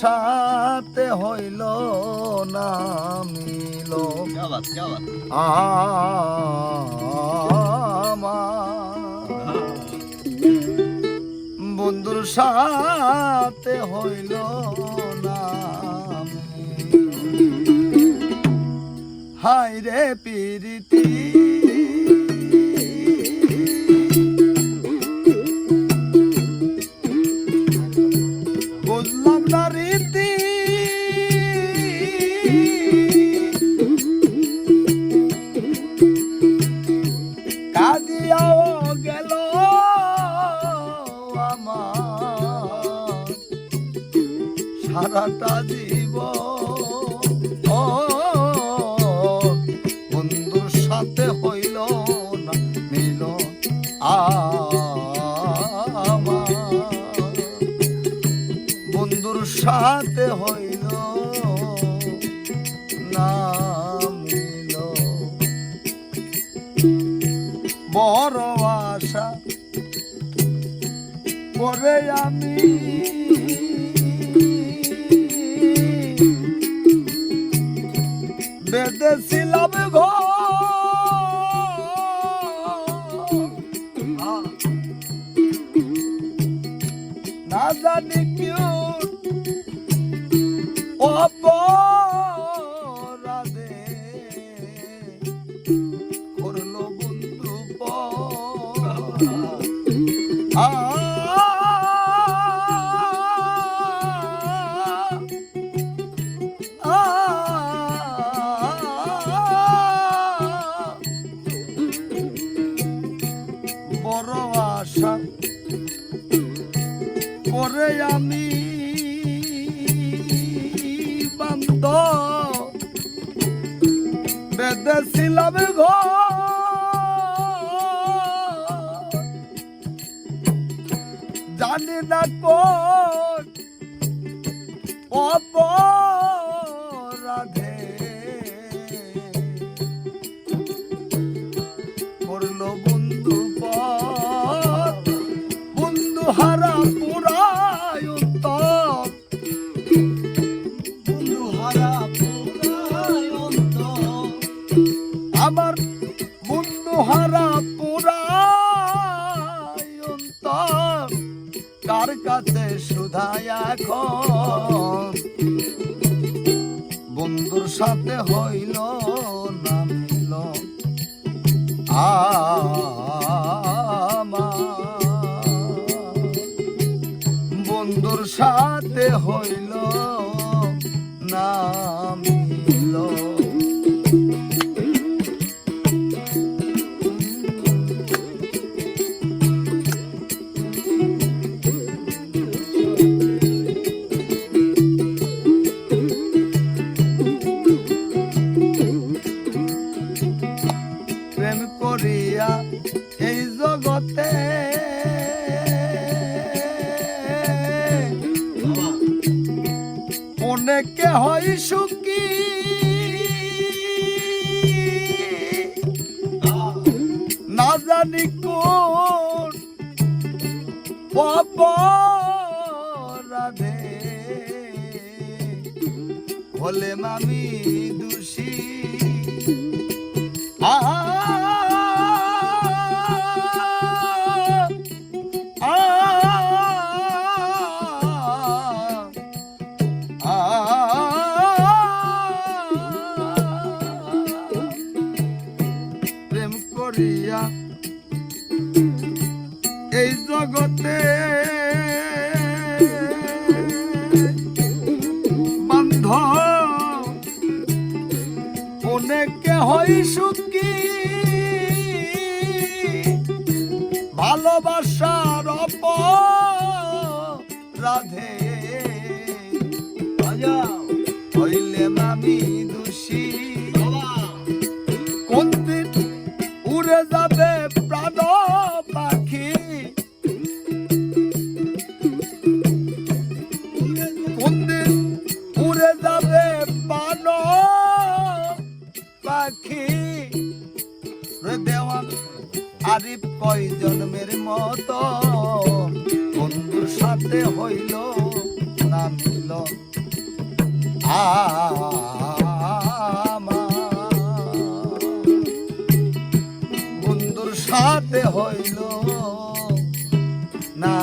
সাথে হইল না মিল। বন্ধুর সাথে হইল না হাই রে পিরিতি। সারাটা জীব বন্ধুর সাথে হইল না, মিল বন্ধুর সাথে হইল না, মিল। বড় আশা করে আমি বেঁধেছিলাম না জানি কেউ অপরাধে করল বন্ধু আ আশা করে আমি বান্ধ। বেঁধেছিলাম ঘর। জানি না কোন আমার বন্ধু হারা কার কাছে সুধায় এখন। বন্ধুর সাথে হইল না মিল বন্ধুর সাথে হইল না মিল। অনেকে হয় সুখী। না জানি কোন অপরাধে। হলে মামি করিয়া এই জগতে বান্ধ অনেকে হয় সুখী। ভালোবাসার অপরাধে হইলে পাখি। জন্মের মতো? বন্ধুর সাথে হইল না মিল বন্ধুর সাথে হইল না